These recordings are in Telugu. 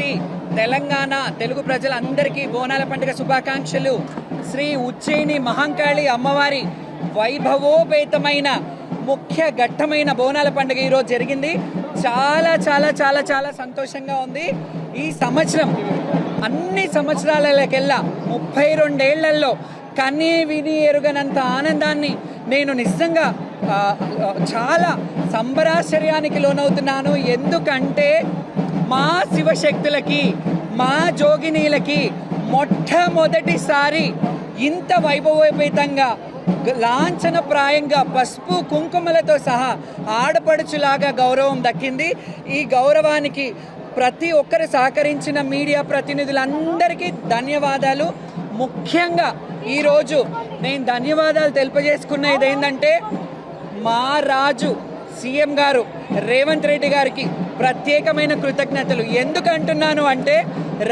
నమస్తే తెలంగాణ తెలుగు ప్రజలందరికీ బోనాల పండుగ శుభాకాంక్షలు. శ్రీ ఉజ్జయిని మహంకాళి అమ్మవారి వైభవోపేతమైన ముఖ్య ఘట్టమైన బోనాల పండుగ ఈరోజు జరిగింది. చాలా చాలా చాలా చాలా సంతోషంగా ఉంది. ఈ సంవత్సరం అన్ని సంవత్సరాలకెల్లా ముప్పై రెండేళ్ళలో కనీ విని ఎరుగనంత ఆనందాన్ని నేను నిజంగా చాలా సంబరాశ్చర్యానికి లోనవుతున్నాను. ఎందుకంటే మా శివశక్తులకి మా జోగినీలకి మొట్టమొదటిసారి ఇంత వైభవోపేతంగా లాంఛన లాంఛనప్రాయంగా పసుపు కుంకుమలతో సహా ఆడపడుచులాగా గౌరవం దక్కింది. ఈ గౌరవానికి ప్రతి ఒక్కరు సహకరించిన మీడియా ప్రతినిధులందరికీ ధన్యవాదాలు. ముఖ్యంగా ఈరోజు నేను ధన్యవాదాలు తెలిపజేసుకున్న ఏంటంటే మా రాజు సీఎం గారు రేవంత్ రెడ్డి గారికి ప్రత్యేకమైన కృతజ్ఞతలు. ఎందుకు అంటున్నాను అంటే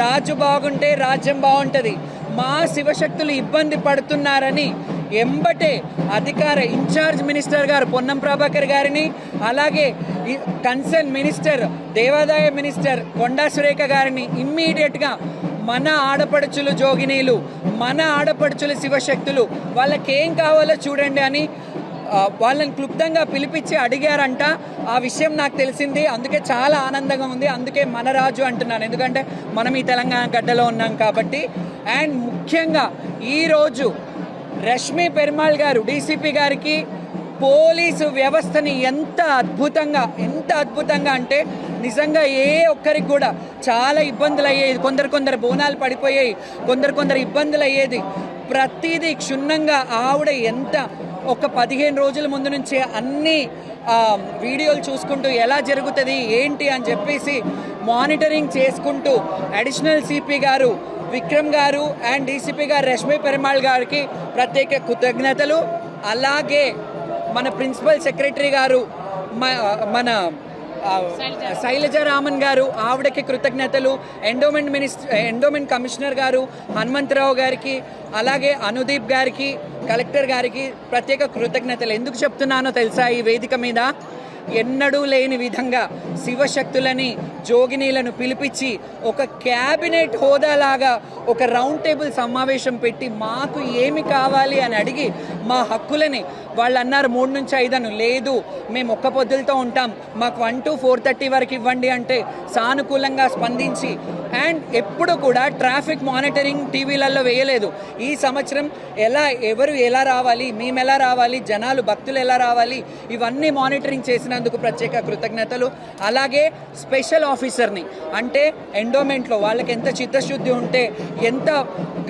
రాజు బాగుంటే రాజ్యం బాగుంటుంది. మా శివశక్తులు ఇబ్బంది పడుతున్నారని ఎంబటే అధికార ఇన్ఛార్జ్ మినిస్టర్ గారు పొన్నం ప్రభాకర్ గారిని అలాగే కన్సర్న్ మినిస్టర్ దేవాదాయ మినిస్టర్ కొండా సురేఖ గారిని ఇమ్మీడియట్గా మన ఆడపడుచులు జోగినీలు మన ఆడపడుచులు శివశక్తులు వాళ్ళకేం కావాలో చూడండి అని వాళ్ళని క్లుప్తంగా పిలిపించి అడిగారంట. ఆ విషయం నాకు తెలిసింది. అందుకే చాలా ఆనందంగా ఉంది. అందుకే మన రాజు అంటున్నాను. ఎందుకంటే మనం ఈ తెలంగాణ గడ్డలో ఉన్నాం కాబట్టి. అండ్ ముఖ్యంగా ఈరోజు రష్మి పెరుమాళ్ గారు డీసీపీ గారికి పోలీసు వ్యవస్థని ఎంత అద్భుతంగా ఎంత అద్భుతంగా అంటే నిజంగా ఏ ఒక్కరికి కూడా చాలా ఇబ్బందులు అయ్యేది కొందరు కొందరు బోనాలు పడిపోయాయి. కొందరు కొందరు ఇబ్బందులు అయ్యేది ప్రతిదీ క్షుణ్ణంగా ఆవిడ ఎంత ఒక పదిహేను రోజుల ముందు నుంచే అన్ని వీడియోలు చూసుకుంటూ ఎలా జరుగుతుంది ఏంటి అని చెప్పేసి మానిటరింగ్ చేసుకుంటూ అడిషనల్ సిపి గారు విక్రమ్ గారు అండ్ డీసీపీ గారు రష్మి పెరుమాళ్ గారికి ప్రత్యేక కృతజ్ఞతలు. అలాగే మన ప్రిన్సిపల్ సెక్రటరీ గారు మన శైలజారామన్ శైలజ రామన్ గారు ఆవిడకి కృతజ్ఞతలు. ఎండోమెంట్ మినిస్టర్ ఎండోమెంట్ కమిషనర్ గారు హనుమంతరావు గారికి అలాగే అనుదీప్ గారికి కలెక్టర్ గారికి ప్రత్యేక కృతజ్ఞతలు. ఎందుకు చెప్తున్నానో తెలుసా ఈ వేదిక మీద? ఎన్నడూ లేని విధంగా శివశక్తులని జోగినీలను పిలిపించి ఒక క్యాబినెట్ హోదాలాగా ఒక రౌండ్ టేబుల్ సమావేశం పెట్టి మాకు ఏమి కావాలి అని అడిగి మా హక్కులని వాళ్ళు అన్నారు మూడు నుంచి ఐదను. లేదు మేము ఒక్క పొద్దులతో ఉంటాం. మాకు వన్ టు ఫోర్ థర్టీ వరకు ఇవ్వండి అంటే సానుకూలంగా స్పందించి అండ్ ఎప్పుడు కూడా ట్రాఫిక్ మానిటరింగ్ టీవీలలో వేయలేదు. ఈ సంవత్సరం ఎలా ఎవరు ఎలా రావాలి మేము ఎలా రావాలి జనాలు భక్తులు ఎలా రావాలి ఇవన్నీ మానిటరింగ్ చేసినందుకు ప్రత్యేక కృతజ్ఞతలు. అలాగే స్పెషల్ ఆఫీసర్ని అంటే ఎండోమెంట్లో వాళ్ళకి ఎంత చిత్తశుద్ధి ఉంటే ఎంత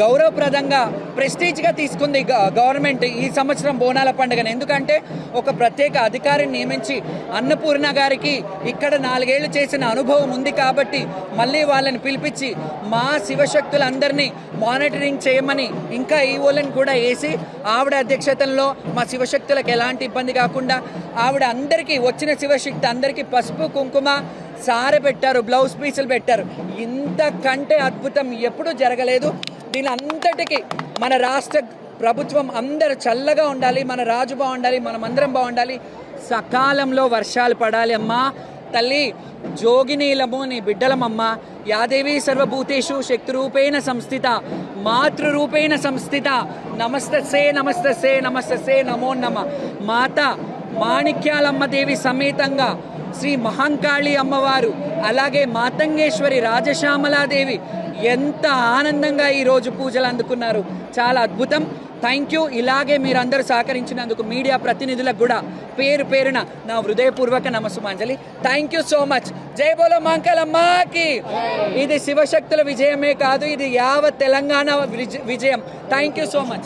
గౌరవప్రదంగా ప్రెస్టీజ్గా తీసుకుంది గ- గవర్నమెంట్ ఈ సంవత్సరం బోనాల పండుగను. ఎందుకంటే ఒక ప్రత్యేక అధికారిని నియమించి అన్నపూర్ణ గారికి ఇక్కడ నాలుగేళ్ళు చేసిన అనుభవం ఉంది కాబట్టి మళ్ళీ వాళ్ళని పిలిపించి మా శివశక్తులందరినీ మానిటరింగ్ చేయమని ఇంకా ఈవోలను కూడా వేసి ఆవిడ అధ్యక్షతలో మా శివశక్తులకు ఎలాంటి ఇబ్బంది కాకుండా ఆవిడ అందరికీ వచ్చిన శివశక్తి అందరికీ పసుపు కుంకుమ సారె పెట్టారు బ్లౌజ్ పీసులు పెట్టారు. ఇంతకంటే అద్భుతం ఎప్పుడూ జరగలేదు. దీని అంతటికి మన రాష్ట్ర ప్రభుత్వం అందరు చల్లగా ఉండాలి మన రాజు బాగుండాలి మనమందరం బాగుండాలి. సకాలంలో వర్షాలు పడాలి అమ్మా. తల్లి జోగినీలము నీ బిడ్డలమమ్మ. యాదేవి సర్వభూతేషు శక్తిరూపేణ సంస్థిత మాతృరూపేణ సంస్థిత. నమస్తసే నమస్తసే నమస్తసే నమో నమ. మాత మాణిక్యాలమ్మదేవి సమేతంగా శ్రీ మహంకాళి అమ్మవారు అలాగే మాతంగేశ్వరి రాజశ్యామలాదేవి ఎంత ఆనందంగా ఈరోజు పూజలు అందుకున్నారు. చాలా అద్భుతం. థ్యాంక్ యూ ఇలాగే మీరందరూ సహకరించినందుకు మీడియా ప్రతినిధులకు కూడా పేరు పేరున నా హృదయపూర్వక నమస్సుమాంజలి. థ్యాంక్ యూ సో మచ్ జై బోలో మాంకలమ్మకి. ఇది శివశక్తుల విజయమే కాదు ఇది యావత్ తెలంగాణ విజయం. Thank you so much